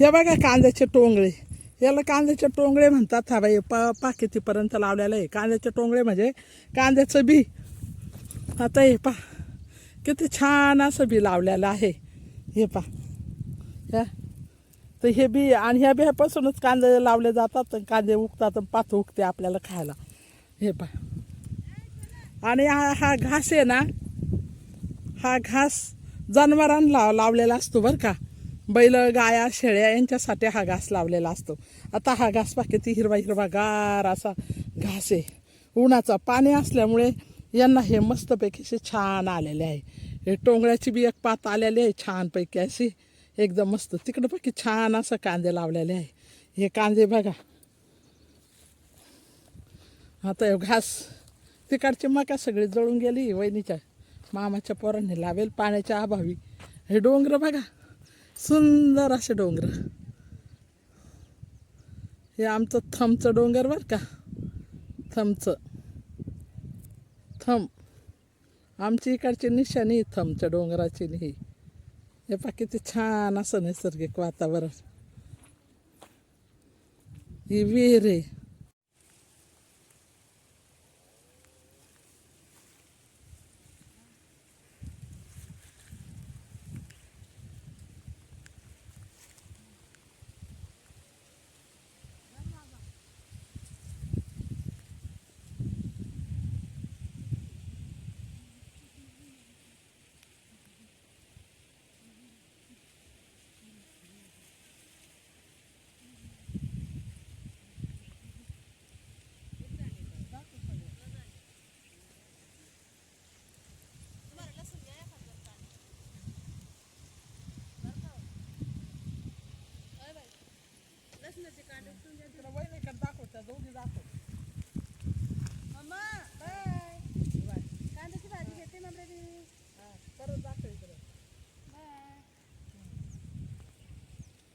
हे बघा कांद्याचे टोंगळे. याला कांद्याचे टोंगळे म्हणतात. हा बाई पा कितीपर्यंत लावलेलं आहे. कांद्याचे टोंगळे म्हणजे कांद्याचं बी. आता हे पा किती छान असं बी लावलेलं आहे. हे पा. ह्या तर हे बी आणि ह्या बियापासूनच कांदे लावले जातात कांदे उगतात पात उगते आपल्याला खायला. हे पा. आणि हा हा घास आहे ना हा घास जनावरांना लावलेला असतो बरं का. बैल गाया शेळ्या यांच्यासाठी हा घास लावलेला असतो. आता हा घास पा किती हिरवा हिरवा गार असा घास आहे. उन्हाचा पाणी असल्यामुळे यांना हे मस्तपैकी असे छान आलेले आहे. हे टोंगळ्याची बी एक पात आलेली आहे छानपैकी अशी. एकदम मस्त. तिकडं पैकी छान असं कांदे लावलेले आहे. हे कांदे बघा. आता घास तिकडची मका सगळी जळून गेली वहिनीच्या मामाच्या पोरांनी लावेल पाण्याच्या अभावी. हे डोंगर बघा. सुंदर असे डोंगर. हे आमचं थमचं डोंगर बरं का? थमचं. थम. आमची इकडची निशाणी थमच्या डोंगराची नाही हे. पा किती छान असं नैसर्गिक वातावरण. ही विहीर आहे. दोघी दाखव. Mamma bye. कांद्याची भाजी घेते मग रे परत दाखव इकडे. बाय.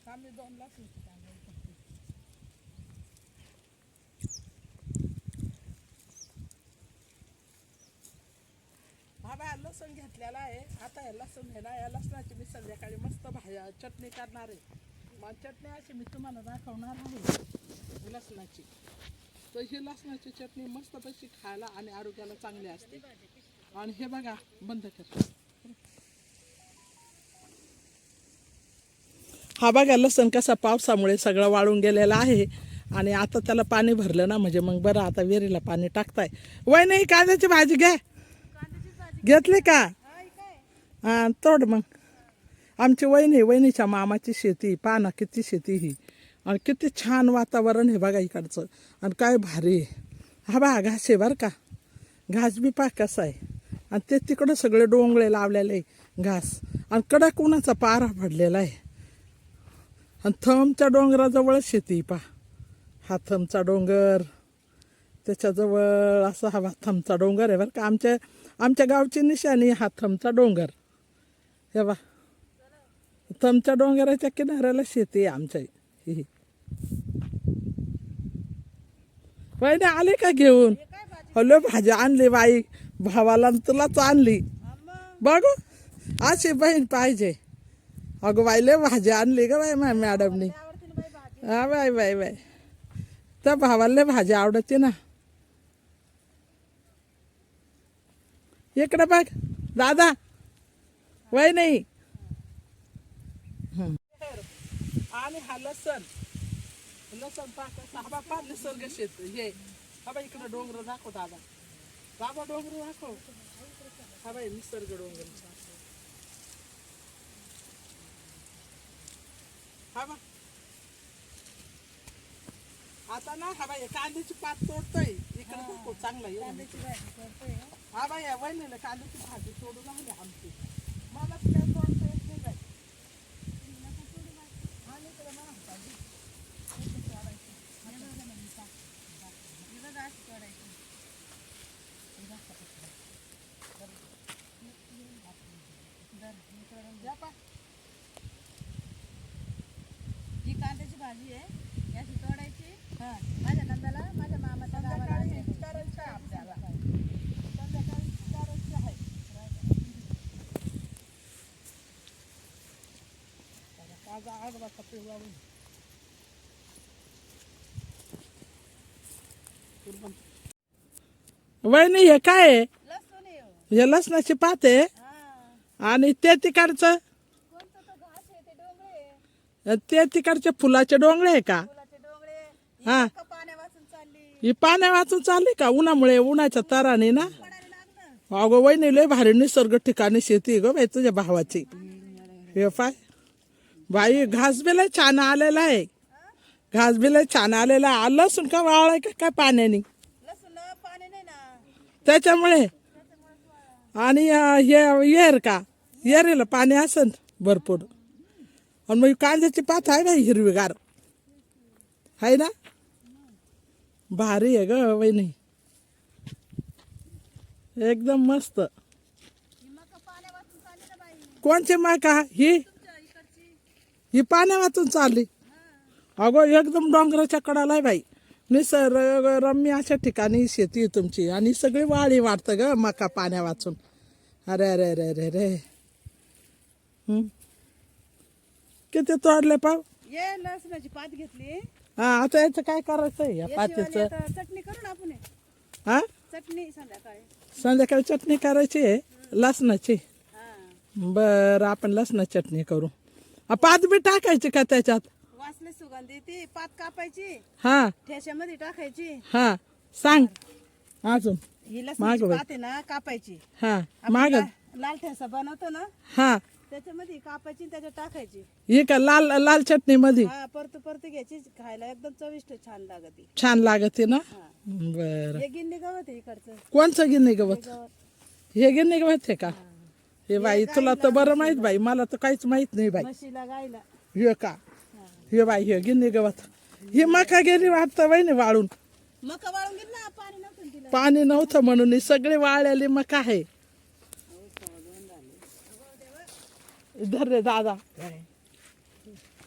आम्ही दोन लाख कांदा? हा बाय लसूण घेतलेला आहे. आता हे लसूण ना या लसणाची मी संध्याकाळी मस्त भाज्या चटणी करणार आहे. चटणी अशी मी तुम्हाला दाखवणार आहे. लसणाची. तर ही लसणाची चटणी मस्त पैकी खायला आणि आरोग्याला चांगली असते. आणि हे बघा बंद कर हा बघा लसण कसा पावसामुळे सगळं वाळून गेलेला आहे. आणि आता त्याला पाणी भरलं ना म्हणजे मग बरं आता विहिरीला पाणी टाकताय. वय नाही कांद्याची भाजी घ्या. घेतली का? हा तोड मग. आमची वहिनी वहिनीच्या मामाची शेती पाना किती शेती ही आणि किती छान वातावरण आहे बघा इकडचं. आणि काय भारी आहे. हा बा घास आहे बरं का. घास बी पा कसा आहे. आणि ते तिकडं सगळे डोंगळे लावलेले आहे घास. आणि कडक उन्हाचा पारा पडलेला आहे. आणि थमच्या डोंगराजवळच शेती पा पहा. हा थमचा डोंगर. त्याच्याजवळ असा हा थमचा डोंगर आहे बरं का. आमच्या आमच्या गावची निशाणी हा थमचा डोंगर. हे बा थमच्या डोंगराच्या किनाऱ्याला शेती आहे आमच्या ही वहिनी आले का घेऊन? हलो भाजी आणली बाई. भावाला तुलाच आणली. बघू अशी बहीण पाहिजे. अगं बाईले भाजी आणली ग बाई माझ्या मॅडमनी. बाई हा बाय बाय बाय त्या भावाला भाजी आवडते ना. इकडं बघ. दादा वय नाही आणि हा लसण. लसण पाक हा बा निसर्ग शेत हे हा बाई इकडं डोंगर दाखव दादा. दादा डोंगर दाखव. हा बाई निसर्ग डोंगर. हा बा. आता ना हा बाई कांद्याची पात तोडतोय. इकडे खूप चांगला हं. बाई वहिनीला कांद्याची भाजी तोडून आणली आमची मला तुला तोडता येत नाही बाई हा, नाही तर मला भाजी. हे बघा ना मीठा. हे बघा अशी तोडायची. धर, हे तोडून या पा. ही कांद्याची भाजी आहे. ही अशी तोडायची. हा माझ्या नंदाला माझ्या मामाच्या गावाला संध्याकाळी. करायचं आहे आपल्याला. करायचं आहे. वहिनी हे काय आहे? लसूण आहे हो. हे लसणाची पात आहे. हा. आणि ते तिकडचं कोणतं तो घास आहे ते डोंगरे आहे. ते तिकडचे फुलाचे डोंगळे आहे का? हा. इतकं पाण्या वाचून चालली. ही पाण्या वाचून चालली का? उन्हामुळे उन्हाच्या तराने ना? अगं वहिनी लय भारी निसर्ग ठिकाणी शेती ग बाई तुझ्या भावाची. हे पाय. बाई घास बी लय छान आलेला आहे. घास बी लय छान आलेला आहे. लसूण का वाळाय का? काय पाण्याने? त्याच्यामुळे? आणि हे येर का? येरेला पाणी असन भरपूर. आणि मग कांद्याची पात आहे ना हिरवीगार. आहे ना? भारी आहे ग वहिनी. एकदम मस्त. कोणचे मका? कोणची माका ही? ही पाण्या वाचून चालली. अगो एकदम डोंगराच्या कडाला आहे बाई. निसर्ग रम्य अशा ठिकाणी शेती आहे तुमची. आणि सगळी वाळी वाढतं ग मका पाण्या वाचून अरे अरे अरे अरे. अरे किती तोडले पाव? ये लसणाची पात घेतली. हा आता याचं काय करायचं आहे या पातीचं? आता चटणी करू ना आपण हे. हा? चटणी संध्याकाळी. संध्याकाळी चटणी करायची आहे लसणाची. हा. बरं आपण लसणा चटणी करू. आ, पात बी टाकायची का त्याच्यात? वासले सुगंधी ती पात कापायची. हा. ठेशामध्ये टाकायची. हा सांग. अजून. ही मागं लसणाची बाई. पात आहे ना कापायची. हा आपण माग. ला- लाल ठेसा बनवतो ना हा. त्याच्यामध्ये कापायची आणि त्याच्यात टाकायची. ही का लाल लाल चटणी मध्ये हा परत परत घ्यायची. खायला एकदम चविष्ट छान लागते छान लागते ना? बर. हे गिन्नी गवत आहे इकडचं. कोणचं गिन्नी गवत? हे गिन्नी गवत आहे का? हे. बाई तुला तर बरं माहीत बाई मला तर काहीच माहीत नाही बाई. म्हशीला गायला हे का? हे बाई हे गिन्नी गवत. ही मका गेली वाटतं वहिनी वाळून. मका वाळून गेली ना पाणी नव्हतं ना तिला. पाणी नव्हतं म्हणून ही सगळी वाळलेली मका आहे. धर रे दादा.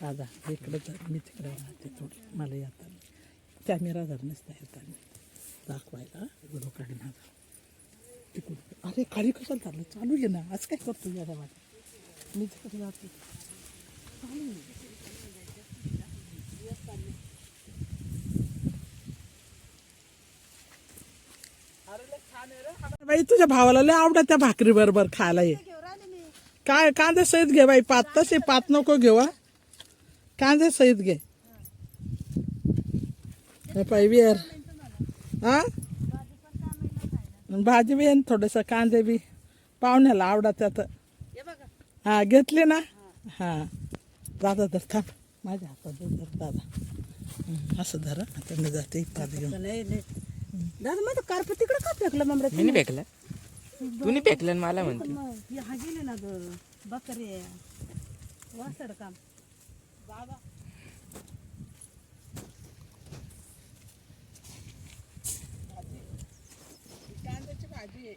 दादा इकडे धर मी तिकडे राहते थोडी. मला येतात कॅमेरा धर नसता येताना. दाखवायला व्हिडिओ काढून माझा तिकडून. अरे खाली कसं धरलं चालू घे ना. असं काय करतो या गावात? मी तिकडे जाते बाई तुझ्या भावाला लय आवडत त्या भाकरी बरोबर खायला ये. काय कांदे सहित घे बाई पात तशी पात नको घेऊ हा. कांदे सहित घे. हे पाय वियर हा? भाजी बी आहे थोडस कांदे बी. पाहुण्याला आवडत त्यात हे बघा हा घेतले ना? हा. दादा तर थांब. माझ्या हातात दे धर दादा. हं, असं धर. हं. आता मी जाते पात घेऊन. नाही नाही दादा मग कार्प तिकडे का फेकलं मग मी फेकलं. तू नाही फेकलं मला म्हणते. मग हा गेले ना ग बकरे. वासड काम दादा कांद्याची भाजी आहे.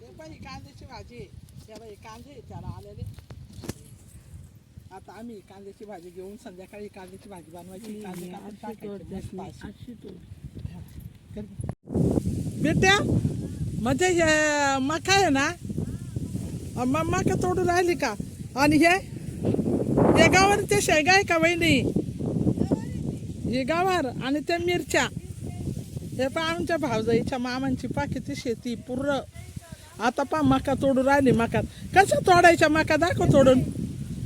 हे बाई कांद्याची भाजी आहे त्या बाई कांदे आहे त्याला आलेले आता आम्ही कांद्याची भाजी घेऊन संध्याकाळी कांद्याची भाजी बनवायची. कांदे कापून टाकायचे मस्त अशी. बेट्या म्हणजे हे मका आहे ना? मग मका तोडून राहिली का? आणि हे? हे गावावर ते शेगा आहे का वहिनी? हे गावावर आणि त्या मिरच्या. हे पा आमच्या भावजाईच्या मामांची पा किती शेती पूर्ण. आता पा मका तोडून राहिली मका कसं तोडायच्या मका? दाखव तोडून.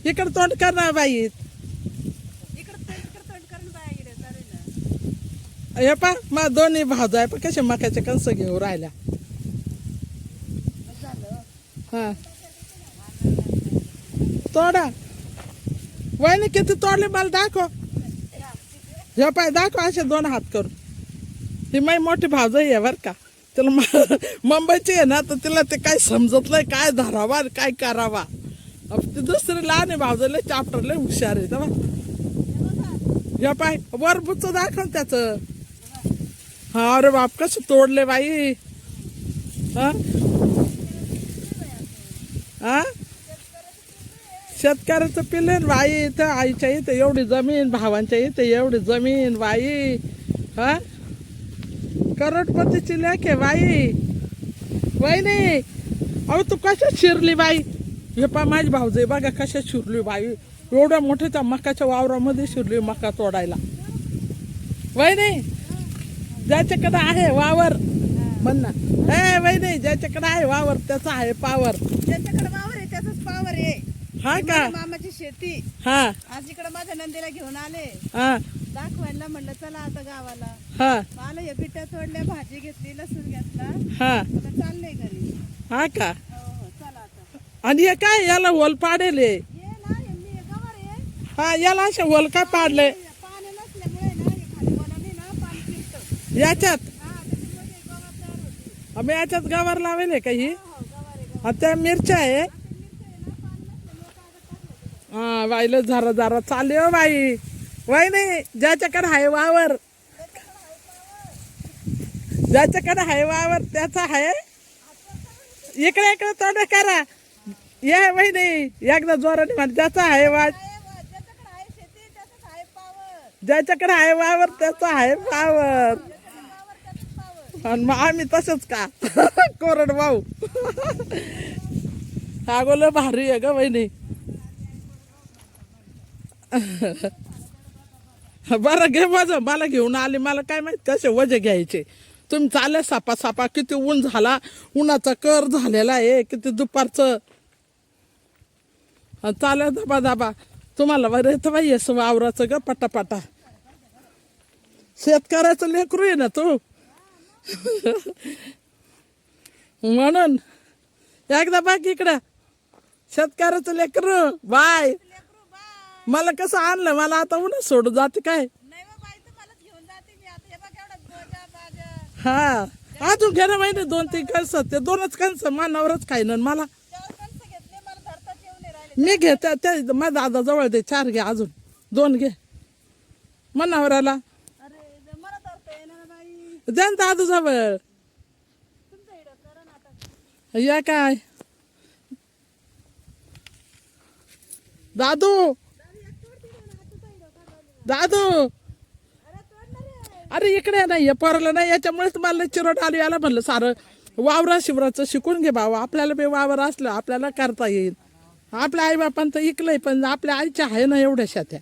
इकडे तोंड करणार बाई इकडं तोंड, इकडं तोंड करून बाया गेल्या चालेल ना. हे पा मा दोन्ही भाजू आहे पण कसे मकाच्या कणस घेऊ राहिल्या? हा. तोडा. वहिनी किती तोडले मला दाखव. हे पाय दाखव असे दोन हात करून. ही माई मोठी भावजाई आहे बरं का. तिला मुंबईची आहे ना तर तिला ते काय समजत नाही काय धरावा आणि काय करावा. ती दुसरी लहान आहे भावजाईला चाप्टरले हुशार आहे तेव्हा हे पाय वर बुच दाखव ना त्याचं. हा अरे बाप कसं तोडले बाई हा? हा? शेतकऱ्याचं पिल्लेन बाई इथं आईच्या इथं एवढी जमीन भावांच्या इथं एवढी जमीन बाई हा? करोडपतीची लेख आहे बाई वहिनी अहो तू कशा शिरली बाई हे पा माझी भाऊजे बघा कशा शिरली बाई एवढ्या मोठ्या त्या मकाच्या वावरामध्ये शिरली मका तोडायला. वहिनी नाही ज्याच्याकडे आहे वावर. म्हण ना. ए वय नाही ज्याच्याकडे आहे वावर त्याचा आहे पावर. ज्याच्याकडे वावर आहे त्याचाच पावर आहे. हा का? माझ्या मामाची शेती. हा. आज इकडे माझ्या नंदीला घेऊन आले. हा. दाखवायला म्हणलं चला आता गावाला. हा. मला हे बिट्या तोडल्या भाजी घेतली लसूण घेतला. हा. आता चाललंय घरी. हा का? हो हो चला आता. आणि हे काय याला होल पाडेल हे. ये ना हे मी गवार आहे. हा याला असे होल का पाडले पाणी नसल्यामुळे ना हे खाली वळाली ना पाणी फिरतं याच्यात? हा त्याच्यामध्ये गवार आम्ही याच्यात गावावर लावेल का ही? आता आहे त्या मिरच्या आहे. हा बाईला झारा झारा चाले हो बाई. वाई नाही ज्याच्याकडे आहे वावर. ज्याच्याकडे आहे वावर त्याचा आहे. इकडे इकडे तोंड करा. ये वही नाही एकदा जोराने म्हण ज्याचा आहे वा ज्याच्याकडे आहे वावर त्याचा आहे वावर पावर. आणि मग आम्ही तसंच का? कोरड भाऊ हा भारी आहे ग बहिणी बरं घे माझं मला घेऊन आले मला काय माहीत कसे वजे घ्यायचे. तुम्ही चाले सापा सापा किती ऊन झाला उन्हाचा कर झालेला आहे किती दुपारचं. आणि चालेल दाबा दाबा तुम्हाला बरं येतं बाई असं वावराचं ग पटापटा. शेतकऱ्याचं लेकरू आहे ना तू? म्हणून एकदा बाकी इकडं. शेतकऱ्याचं लेकरू बाय. मला कसं आणलं मला आता उन्हा सोडून जाते काय? हे हा अजून घे ना महिने दोन तीन कणस ते दोनच कणस मानावरच खाईन मला मी घेते ते माझ्या दादा जवळ दे चार घे अजून. दोन घे. मनावराला. अरे ज- मला धरता येणार ना ना दादू या काय दादू दादू अरे इकडे नाही हे पोराला नाही याच्यामुळेच मला चिरोट आली याला म्हणलं सारं वावरा शिवराचं शिकून घे भाऊ आपल्याला बी वावर असलं आपल्याला करता येईल. आपल्या आईबापान तर इकलंय पण आपल्या आईच्या आहे ना एवढ्याशा त्या